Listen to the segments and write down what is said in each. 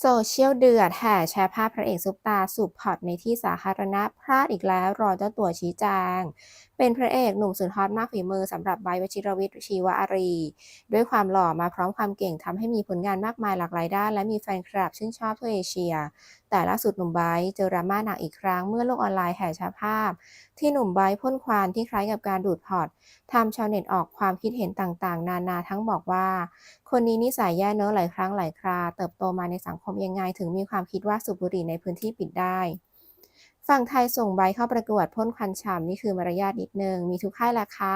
โซเชียลเดือดแห่แชร์ภาพพระเอกซุปตาสูบพอร์ตในที่สาธารณะพลาดอีกแล้วรอเจ้าตัวชี้แจง เป็นพระเอกหนุ่มสุดฮอตมากฝีมือสำหรับไบวชิรวิทย์ชีวอารี ด้วยความหล่อมาพร้อมความเก่งทำให้มีผลงานมากมายหลากหลายด้าน และมีแฟนคลับชื่นชอบทั่วเอเชีย แต่ล่าสุดหนุ่มไบร์เจอดราม่าหนักอีกครั้งเมื่อโลกออนไลน์แห่แชร์ภาพ ที่หนุ่มไบร์พ่นควันที่คล้ายกับการดูดพอร์ตทำชาวเน็ตออกความคิดเห็นต่างๆ นานาทั้งบอกว่า คนนี้นิสัยแย่เนอะหลายครั้งหลายครา เติบโตมาในสังคมยังไงถึงมีความคิดว่าสูบบุหรี่ในพื้นที่ปิดได้ ฝั่งไทยส่งใบเข้าประกวดพ่นควันฉ่ำนี่คือมารยาทนิดนึง มีทุกค่ายราคา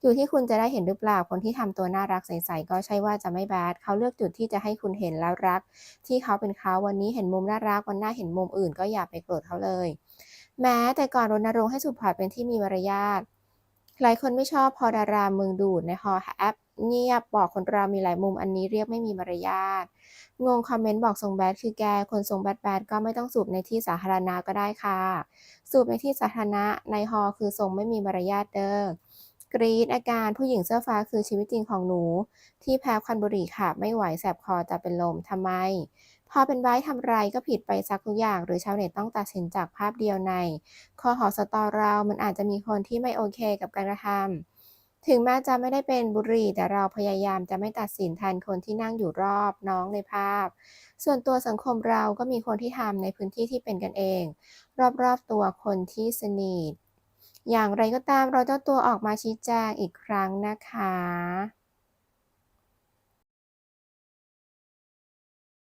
อยู่ที่คุณจะได้เห็นหรือเปล่าคนที่ทำตัวน่ารักใสๆก็ใช่ว่าจะไม่แบดเขาเลือกจุดที่จะให้คุณเห็นแล้วรัก ที่เขาเป็นเขาวันนี้เห็นมุมน่ารักวันหน้าเห็นมุมอื่นก็อย่าไปโกรธเขาเลย แม้แต่ก่อนรณรงค์ให้สูบพเป็นที่มีมารยาทหลายคนไม่ชอบพอดารามืองดูดในฮอแอป เงียบบอกคนเรามีหลายมุมอันนี้เรียกไม่มีมารยาทงงคอมเมนต์บอกทรงแบดคือแกคนทรงแบดแบดก็ไม่ต้องสูบในที่สาธารณะก็ได้ค่ะ สูบในที่สาธารณะในฮอคือทรงไม่มีมารยาทเด้อกรีดอาการผู้หญิงเสื้อฟ้าคือชีวิตจริงของหนู ที่แพ้ควันบุหรี่ค่ะ ไม่ไหวแสบคอจะเป็นลมทำไม พอเป็นไว้ทำไรก็ผิดไปสักทุกอย่าง หรือชาวเน็ตต้องตัดสินจากภาพเดียวในคอหอสตอเรา มันอาจจะมีคนที่ไม่โอเคกับการกระทำ ถึงแม้จะไม่ได้เป็นบุรีแต่เราพยายามจะไม่ตัดสินแทนคนที่นั่งอยู่รอบน้องในภาพ ส่วนตัวสังคมเราก็มีคนที่ทำในพื้นที่ที่เป็นกันเอง รอบๆตัวคนที่สนิทอย่างไรก็ตามเราเจ้าตัวออกมาชี้แจงอีกครั้งนะคะ